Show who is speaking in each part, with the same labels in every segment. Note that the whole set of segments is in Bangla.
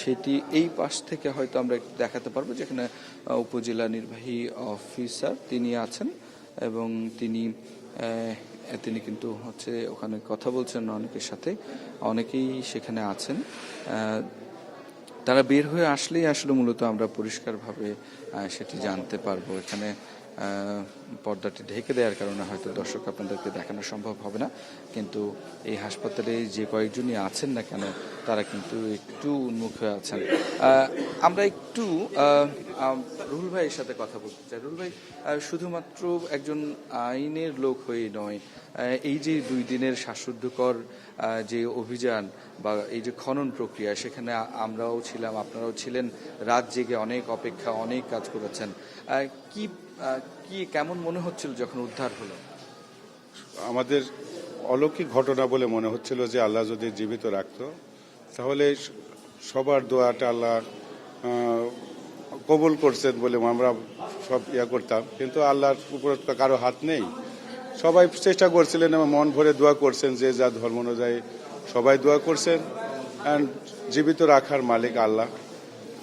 Speaker 1: সেটি এই পাশ থেকে হয়তো আমরা একটু দেখাতে পারব যেখানে উপজেলা নির্বাহী অফিসার তিনি আছেন এবং তিনি তিনি কিন্তু হচ্ছে ওখানে কথা বলছেন অনেকের সাথে, অনেকেই সেখানে আছেন। তারা বের হয়ে আসলেই আসলে মূলত আমরা পরিষ্কারভাবে সেটি জানতে পারব। এখানে পর্দাটি ঢেকে দেওয়ার কারণে হয়তো দর্শক আপনাদেরকে দেখানো সম্ভব হবে না। কিন্তু এই হাসপাতালে যে কয়েকজনই আছেন না কেন, তারা কিন্তু একটু উন্মুখ হয়ে আছেন আমরা একটু রুহুল ভাইয়ের সাথে কথা বলতে চাই। রুহুল ভাই শুধুমাত্র একজন আইনের লোক হয়ে নয় এই যে দুই দিনের শ্বাসরুদ্ধকর যে অভিযান বা এই যে খনন প্রক্রিয়া, সেখানে আমরাও ছিলাম, আপনারাও ছিলেন, রাত জেগে অনেক অপেক্ষা, অনেক কাজ করেছেন। কি কি কেমন মনে হচ্ছিল যখন উদ্ধার হলো?
Speaker 2: আমাদের অলৌকিক ঘটনা বলে মনে হচ্ছিল যে আল্লাহ যদি জীবিত রাখতো, তাহলে সবার দোয়াটা আল্লাহ কবুল করছেন বলে আমরা সব ইয়া করতাম। কিন্তু আল্লাহর উপর তো কারও হাত নেই। সবাই চেষ্টা করছিলেন এবং মন ভরে দোয়া করছেন যে যা ধর্ম অনুযায়ী সবাই দোয়া করছেন and জীবিত রাখার মালিক আল্লাহ।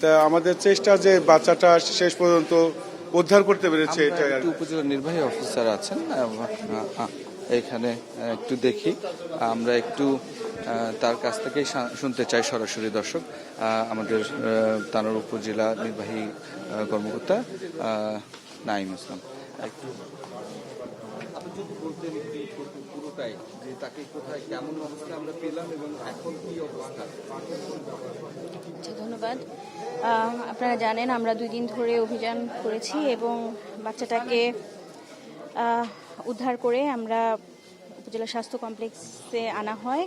Speaker 2: তা আমাদের চেষ্টা যে বাচ্চাটা শেষ পর্যন্ত উদ্ধার করতে পেরেছে এটা
Speaker 1: একটু উপজেলা নির্বাহী অফিসার আছেন এখানে একটু দেখি। আমরা একটু তার কাছ থেকেই শুনতে চাই সরাসরি দর্শক। আমাদের তানোর উপজেলা নির্বাহী কর্মকর্তা নাইম ইসলাম। একটু। আপনি যদি বলতেন পুরোটাই যে তাকে কোথায় কেমন অবস্থা আমরা পেলাম এবং এখন কি অবস্থা?
Speaker 3: ধন্যবাদ। আপনারা জানেন আমরা দুই দিন ধরে অভিযান করেছি এবং বাচ্চাটাকে আহ, উদ্ধার করে আমরা উপজেলা স্বাস্থ্য কমপ্লেক্সে আনা হয়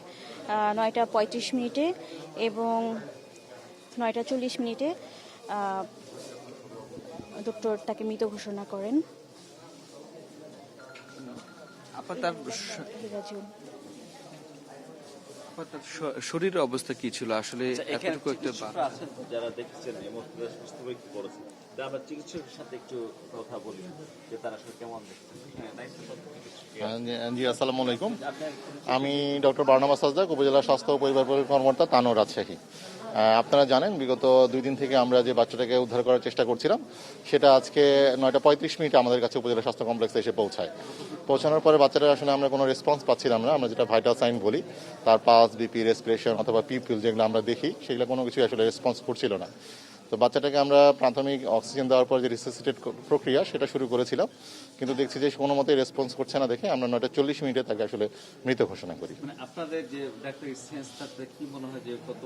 Speaker 3: নয়টা পঁয়ত্রিশ মিনিটে এবং নয়টা চল্লিশ মিনিটে ডক্টর তাকে মৃত ঘোষণা করেন
Speaker 1: আপনার তার শ-
Speaker 3: হিরাজুল
Speaker 1: আপনার তার শ- শরীরের অবস্থা কি ছিল? আসলে
Speaker 4: আচ্ছা,
Speaker 1: এতটুকু একটা
Speaker 4: যারা দেখছেন আমরা চিকিৎসকের সাথে একটু কথা বলি যে তারা আসলে কেমন দেখছেন। হ্যাঁ।
Speaker 5: জি জি, আসসালামু আলাইকুম। আমি ডক্টর বার্নামা সাজদা উপজেলা স্বাস্থ্য ও পরিবার কর্মকর্তা তানো রাজশাহী। আপনারা জানেন, বিগত দুই দিন থেকে আমরা যে বাচ্চাটাকে উদ্ধার করার চেষ্টা করছিলাম, সেটা আজকে নয়টা পঁয়ত্রিশ মিনিটে আমাদের কাছে উপজেলা স্বাস্থ্য কমপ্লেক্সে এসে পৌঁছায়। পৌঁছানোর পরে বাচ্চাটা আসলে আমরা কোনো রেসপন্স পাচ্ছিলাম না, আমরা যেটা ভাইটাল সাইন বলি, তার পাস বিপি রেসপিরেশন অথবা পিপিল যেগুলো আমরা দেখি, সেগুলো কোনো কিছু আসলে রেসপন্স করছিল না। তো বাচ্চাটাকে আমরা প্রাথমিক অক্সিজেন দেওয়ার পর যে রিসেসিটেট প্রক্রিয়া, সেটা শুরু করেছিলাম, কিন্তু দেখছি যে কোনো মতেই রেসপন্স করছে না দেখে আমরা নয়টা চল্লিশ মিনিটে তাকে আসলে মৃত ঘোষণা করি।
Speaker 4: মানে আপনাদের যে ডাক্তারি কি মনে হয় যে কত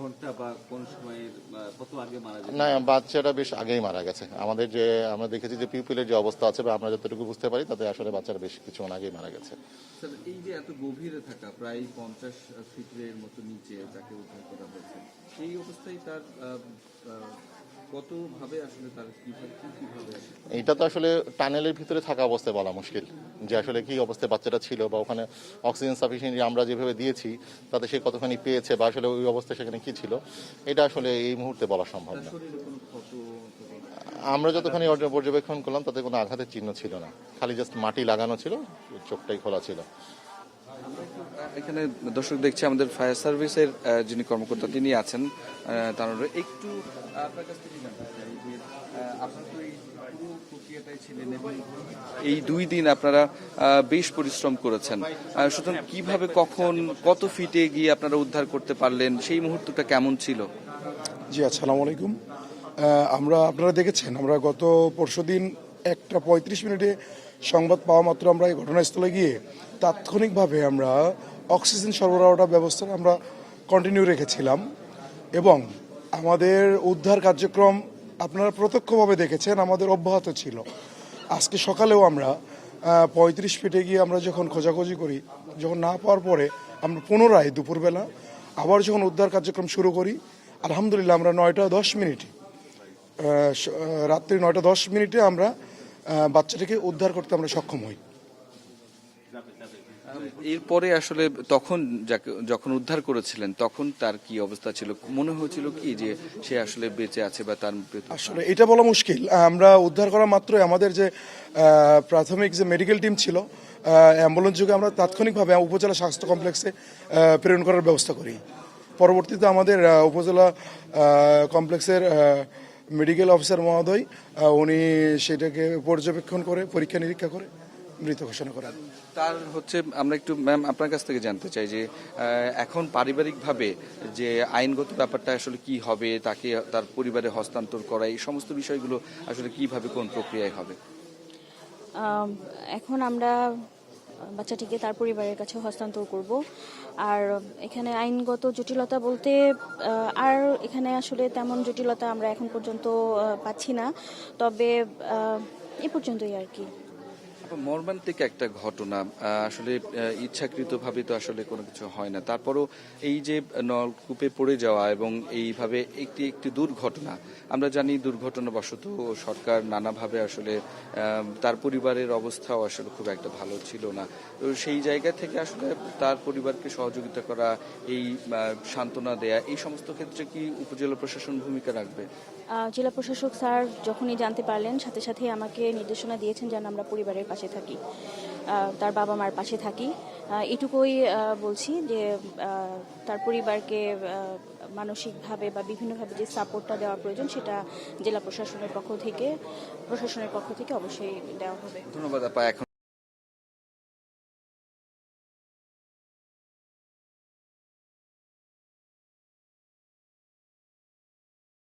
Speaker 4: ঘণ্টা বা কোন সময়ের কত আগে মারা যায়?
Speaker 5: না বাচ্চাটা বেশ আগেই মারা গেছে। আমাদের যে আমরা দেখেছি যে পিপিলের যে অবস্থা আছে বা আমরা যতটুকু বুঝতে পারি তাতে আসলে বাচ্চারা বেশ কিছু আগেই মারা গেছে।
Speaker 1: স্যার এই যে এত গভীরে থাকা প্রায় পঞ্চাশ ফিটের মতো নিচে তাকে উদ্ধার করা হয়েছে এই অবস্থায় তার
Speaker 5: এইটা তো আসলে টানেলের ভিতরে থাকা অবস্থায় বলা মুশকিল যে আসলে কি অবস্থায় বাচ্চাটা ছিল বা ওখানে অক্সিজেন সাফিসিয়েন্ট আমরা যেভাবে দিয়েছি তাতে সে কতখানি পেয়েছে বা আসলে ওই অবস্থায় সেখানে কি ছিল এটা আসলে এই মুহূর্তে বলা সম্ভব না। আমরা যতখানি অর্জন- পর্যবেক্ষণ করলাম তাতে কোনো আঘাতের চিহ্ন ছিল না খালি জাস্ট মাটি লাগানো ছিল চোখটাই খোলা ছিল।
Speaker 1: এখানে দর্শক দেখছি আমাদের ফায়ার সার্ভিসের যিনি কর্মকর্তা তিনি আছেন তার একটু এই এই দুই দিন আপনারা বেশ পরিশ্রম করেছেন। সুতরাং কীভাবে, কখন, কত ফিটে গিয়ে আপনারা উদ্ধার করতে পারলেন? সেই মুহূর্তটা কেমন ছিল?
Speaker 6: জি, আসসালামু আলাইকুম। আমরা, আপনারা দেখেছেন, আমরা গত পরশুদিন একটা পঁয়ত্রিশ মিনিটে সংবাদ পাওয়া মাত্র আমরা এই ঘটনাস্থলে গিয়ে তাৎক্ষণিকভাবে আমরা অক্সিজেন সরবরাহটা ব্যবস্থা আমরা কন্টিনিউ রেখেছিলাম। এবং আমাদের উদ্ধার কার্যক্রম আপনারা প্রত্যক্ষভাবে দেখেছেন, আমাদের অব্যাহত ছিল। আজকে সকালেও আমরা পঁয়ত্রিশ ফিটে গিয়ে আমরা যখন খোঁজাখুঁজি করি, যখন না পাওয়ার পরে আমরা পুনরায় দুপুরবেলা আবার যখন উদ্ধার কার্যক্রম শুরু করি, আলহামদুলিল্লাহ আমরা নয়টা দশ মিনিটে রাত্রি নয়টা দশ মিনিটে আমরা বাচ্চাটিকে উদ্ধার করতে আমরা সক্ষম হই।
Speaker 1: এরপরে আসলে তখন যখন উদ্ধার করেছিলেন তখন তার কি অবস্থা ছিল? মনে হয়েছিল কি যে সে আসলে বেঁচে আছে বা তার
Speaker 6: আসলে এটা বলা মুশকিল। আমরা উদ্ধার করা মাত্রই আমাদের যে প্রাথমিক যে মেডিকেল টিম ছিল অ্যাম্বুলেন্স যুগে আমরা তাৎক্ষণিকভাবে উপজেলা স্বাস্থ্য কমপ্লেক্সে প্রেরণ করার ব্যবস্থা করি। পরবর্তীতে আমাদের উপজেলা কমপ্লেক্সের মেডিকেল অফিসার মহোদয় উনি সেটাকে পর্যবেক্ষণ করে পরীক্ষা নিরীক্ষা করে মৃত ঘোষণা করেন।
Speaker 1: তার হচ্ছে আমরা একটু ম্যাম আপনার কাছ থেকে জানতে চাই যে এখন পারিবারিকভাবে যে আইনগত ব্যাপারটা আসলে কি হবে তাকে তার পরিবারে হস্তান্তর করা এই সমস্ত বিষয়গুলো আসলে কীভাবে কোন প্রক্রিয়ায় হবে?
Speaker 3: এখন আমরা বাচ্চাটিকে তার পরিবারের কাছে হস্তান্তর করব। আর এখানে আইনগত জটিলতা বলতে আর এখানে আসলে তেমন জটিলতা আমরা এখন পর্যন্ত পাচ্ছি না। তবে এ পর্যন্তই আর কি।
Speaker 1: মর্মান্তিক একটা ঘটনা আসলে ইচ্ছাকৃতভাবে তো আসলে কোনো কিছু হয় না। তারপরও এই যে নলকূপে পড়ে যাওয়া এবং এইভাবে একটি একটি দুর্ঘটনা, আমরা জানি দুর্ঘটনাবশত সরকার নানাভাবে আসলে তার পরিবারের অবস্থাও আসলে খুব একটা ভালো ছিল না। তো সেই জায়গা থেকে আসলে তার পরিবারকে সহযোগিতা করা, এই সান্ত্বনা দেয়া, এই সমস্ত ক্ষেত্রে কি উপজেলা প্রশাসন ভূমিকা রাখবে?
Speaker 3: জেলা প্রশাসক স্যার যখনই জানতে পারলেন, সাথে সাথে আমাকে নির্দেশনা দিয়েছেন যেন আমরা পরিবারের থাকি। আহ, তার বাবা মার পাশে থাকি। এটুকুই বলছি যে তার পরিবারকে মানসিকভাবে বা বিভিন্নভাবে যে সাপোর্টটা দেওয়া প্রয়োজন সেটা জেলা প্রশাসনের পক্ষ থেকে প্রশাসনের পক্ষ থেকে অবশ্যই দেওয়া হবে।
Speaker 1: ধন্যবাদ আপা এখন